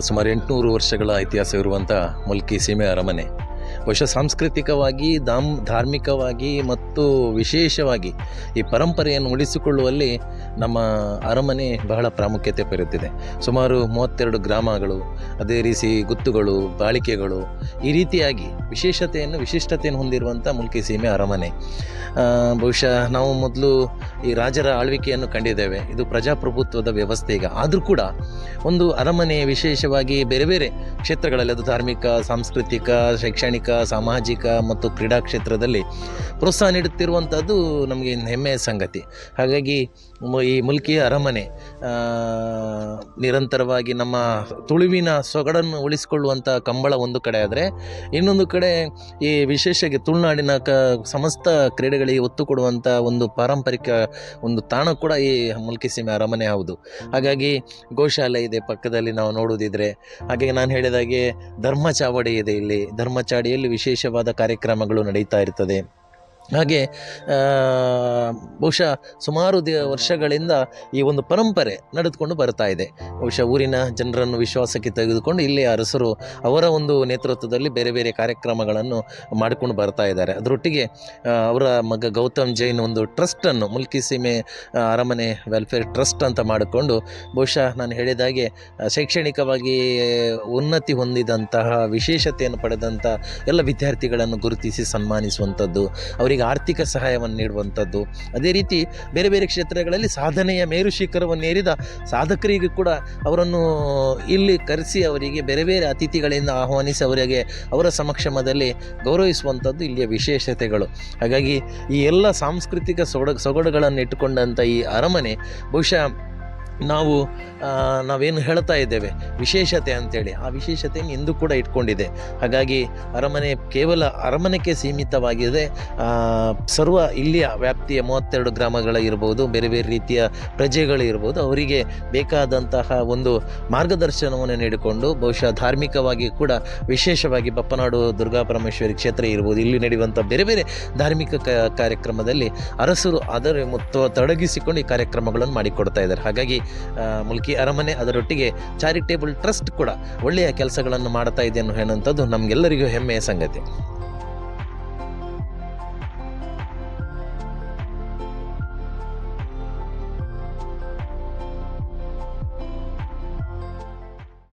ಸುಮಾರು ಎಂಟುನೂರು ವರ್ಷಗಳ ಇತಿಹಾಸವಿರುವಂಥ ಮುಲ್ಕಿ ಸೀಮೆ ಅರಮನೆ. ಬಹುಶಃ ಸಾಂಸ್ಕೃತಿಕವಾಗಿ, ಧಾಮ್, ಧಾರ್ಮಿಕವಾಗಿ ಮತ್ತು ವಿಶೇಷವಾಗಿ ಈ ಪರಂಪರೆಯನ್ನು ಉಳಿಸಿಕೊಳ್ಳುವಲ್ಲಿ ನಮ್ಮ ಅರಮನೆ ಬಹಳ ಪ್ರಾಮುಖ್ಯತೆ ಪಡೆಯುತ್ತಿದೆ. ಸುಮಾರು ಮೂವತ್ತೆರಡು ಗ್ರಾಮಗಳು, ಅದೇ ರೀತಿ ಗುತ್ತುಗಳು, ಬಾಳಿಕೆಗಳು ಈ ರೀತಿಯಾಗಿ ವಿಶೇಷತೆಯನ್ನು, ವಿಶಿಷ್ಟತೆಯನ್ನು ಹೊಂದಿರುವಂಥ ಮುಲ್ಕಿ ಸೀಮೆ ಅರಮನೆ ಬಹುಶಃ ನಾವು ಮೊದಲು ಈ ರಾಜರ ಆಳ್ವಿಕೆಯನ್ನು ಕಂಡಿದ್ದೇವೆ. ಇದು ಪ್ರಜಾಪ್ರಭುತ್ವದ ವ್ಯವಸ್ಥೆ ಈಗ. ಆದರೂ ಕೂಡ ಒಂದು ಅರಮನೆ ವಿಶೇಷವಾಗಿ ಬೇರೆ ಬೇರೆ ಕ್ಷೇತ್ರಗಳಲ್ಲಿ ಅದು ಧಾರ್ಮಿಕ, ಸಾಂಸ್ಕೃತಿಕ, ಶೈಕ್ಷಣಿಕ ಸಾಮಾಜಿಕ ಮತ್ತು ಕ್ರೀಡಾ ಕ್ಷೇತ್ರದಲ್ಲಿ ಪ್ರೋತ್ಸಾಹ ನೀಡುತ್ತಿರುವಂಥದ್ದು ನಮಗೆ ಹೆಮ್ಮೆಯ ಸಂಗತಿ. ಹಾಗಾಗಿ ಈ ಮುಲ್ಕಿ ಅರಮನೆ ನಿರಂತರವಾಗಿ ನಮ್ಮ ತುಳುವಿನ ಸೊಗಡನ್ನು ಉಳಿಸಿಕೊಳ್ಳುವಂಥ ಕಂಬಳ ಒಂದು ಕಡೆ ಆದರೆ, ಇನ್ನೊಂದು ಕಡೆ ಈ ವಿಶೇಷವಾಗಿ ತುಳುನಾಡಿನ ಕ, ಸಮಸ್ತ ಕ್ರೀಡೆಗಳಿಗೆ ಒತ್ತು ಕೊಡುವಂಥ ಒಂದು ಪಾರಂಪರಿಕ ಒಂದು ತಾಣ ಕೂಡ ಈ ಮುಲ್ಕಿ ಸೀಮೆ ಅರಮನೆ ಹೌದು. ಹಾಗಾಗಿ ಗೋಶಾಲೆ ಇದೆ, ಪಕ್ಕದಲ್ಲಿ ನಾವು ನೋಡೋದಿದ್ರೆ ಹಾಗೆ ನಾನು ಹೇಳಿದಾಗೆ ಧರ್ಮ ಚಾವಡಿ ಇದೆ ಇಲ್ಲಿ. ಧರ್ಮ ಚಾವಡಿಯಲ್ಲಿ ವಿಶೇಷವಾದ ಕಾರ್ಯಕ್ರಮಗಳು ನಡೀತಾ ಇರ್ತದೆ. ಹಾಗೆ ಬಹುಶಃ ಸುಮಾರು ದಿ ವರ್ಷಗಳಿಂದ ಈ ಒಂದು ಪರಂಪರೆ ನಡೆದುಕೊಂಡು ಬರ್ತಾ ಇದೆ. ಬಹುಶಃ ಊರಿನ ಜನರನ್ನು ವಿಶ್ವಾಸಕ್ಕೆ ತೆಗೆದುಕೊಂಡು ಇಲ್ಲಿ ಅರಸರು ಅವರ ಒಂದು ನೇತೃತ್ವದಲ್ಲಿ ಬೇರೆ ಬೇರೆ ಕಾರ್ಯಕ್ರಮಗಳನ್ನು ಮಾಡಿಕೊಂಡು ಬರ್ತಾ ಇದ್ದಾರೆ. ಅದರೊಟ್ಟಿಗೆ ಅವರ ಮಗ ಗೌತಮ್ ಜೈನ್ ಒಂದು ಟ್ರಸ್ಟನ್ನು ಮುಲ್ಕಿ ಸೀಮೆ ಅರಮನೆ ವೆಲ್ಫೇರ್ ಟ್ರಸ್ಟ್ ಅಂತ ಮಾಡಿಕೊಂಡು, ಬಹುಶಃ ನಾನು ಹೇಳಿದಾಗೆ ಶೈಕ್ಷಣಿಕವಾಗಿ ಉನ್ನತಿ ಹೊಂದಿದಂತಹ, ವಿಶೇಷತೆಯನ್ನು ಪಡೆದಂಥ ಎಲ್ಲ ವಿದ್ಯಾರ್ಥಿಗಳನ್ನು ಗುರುತಿಸಿ ಸನ್ಮಾನಿಸುವಂಥದ್ದು, ಅವರಿಗೆ ಆರ್ಥಿಕ ಸಹಾಯವನ್ನು ನೀಡುವಂಥದ್ದು. ಅದೇ ರೀತಿ ಬೇರೆ ಬೇರೆ ಕ್ಷೇತ್ರಗಳಲ್ಲಿ ಸಾಧನೆಯ ಮೇರು ಶಿಖರವನ್ನು ಏರಿದ ಸಾಧಕರಿಗೆ ಕೂಡ ಅವರನ್ನು ಇಲ್ಲಿ ಕರೆಸಿ ಅವರಿಗೆ ಬೇರೆ ಬೇರೆ ಅತಿಥಿಗಳಿಂದ ಆಹ್ವಾನಿಸಿ ಅವರಿಗೆ ಅವರ ಸಮಕ್ಷಮದಲ್ಲಿ ಗೌರವಿಸುವಂಥದ್ದು ಇಲ್ಲಿಯ ವಿಶೇಷತೆಗಳು. ಹಾಗಾಗಿ ಈ ಎಲ್ಲ ಸಾಂಸ್ಕೃತಿಕ ಸೊಗಡ ಸೊಗಡುಗಳನ್ನು ಇಟ್ಟುಕೊಂಡಂಥ ಈ ಅರಮನೆ ಬಹುಶಃ ನಾವು ನಾವೇನು ಹೇಳ್ತಾ ಇದ್ದೇವೆ? ವಿಶೇಷತೆ ಅಂತೇಳಿ. ಆ ವಿಶೇಷತೆಯನ್ನು ಇಂದು ಕೂಡ ಇಟ್ಕೊಂಡಿದೆ. ಹಾಗಾಗಿ ಅರಮನೆ ಕೇವಲ ಅರಮನೆಗೆ ಸೀಮಿತವಾಗಿದೆ. ಸರ್ವ ಇಲ್ಲಿಯ ವ್ಯಾಪ್ತಿಯ ಮೂವತ್ತೆರಡು ಗ್ರಾಮಗಳ ಇರ್ಬೋದು, ಬೇರೆ ಬೇರೆ ರೀತಿಯ ಪ್ರಜೆಗಳಿರ್ಬೋದು ಅವರಿಗೆ ಬೇಕಾದಂತಹ ಒಂದು ಮಾರ್ಗದರ್ಶನವನ್ನು ನೀಡಿಕೊಂಡು, ಬಹುಶಃ ಧಾರ್ಮಿಕವಾಗಿ ಕೂಡ ವಿಶೇಷವಾಗಿ ಬಪ್ಪನಾಡು ದುರ್ಗಾ ಪರಮೇಶ್ವರಿ ಕ್ಷೇತ್ರ ಇರ್ಬೋದು, ಇಲ್ಲಿ ನಡೆಯುವಂಥ ಬೇರೆ ಬೇರೆ ಧಾರ್ಮಿಕ ಕಾರ್ಯಕ್ರಮದಲ್ಲಿ ಅರಸರು ಅದರ ತೊಡಗಿಸಿಕೊಂಡು ಈ ಕಾರ್ಯಕ್ರಮಗಳನ್ನು ಮಾಡಿಕೊಡ್ತಾ ಇದ್ದಾರೆ. ಹಾಗಾಗಿ ಮುಲ್ಕಿ ಅರಮನೆ ಅದರೊಟ್ಟಿಗೆ ಚಾರಿಟೇಬಲ್ ಟ್ರಸ್ಟ್ ಕೂಡ ಒಳ್ಳೆಯ ಕೆಲಸಗಳನ್ನು ಮಾಡ್ತಾ ಇದೆ ಅನ್ನೋ ಹೇಳುವಂಥದ್ದು ನಮಗೆಲ್ಲರಿಗೂ ಹೆಮ್ಮೆಯ ಸಂಗತಿ.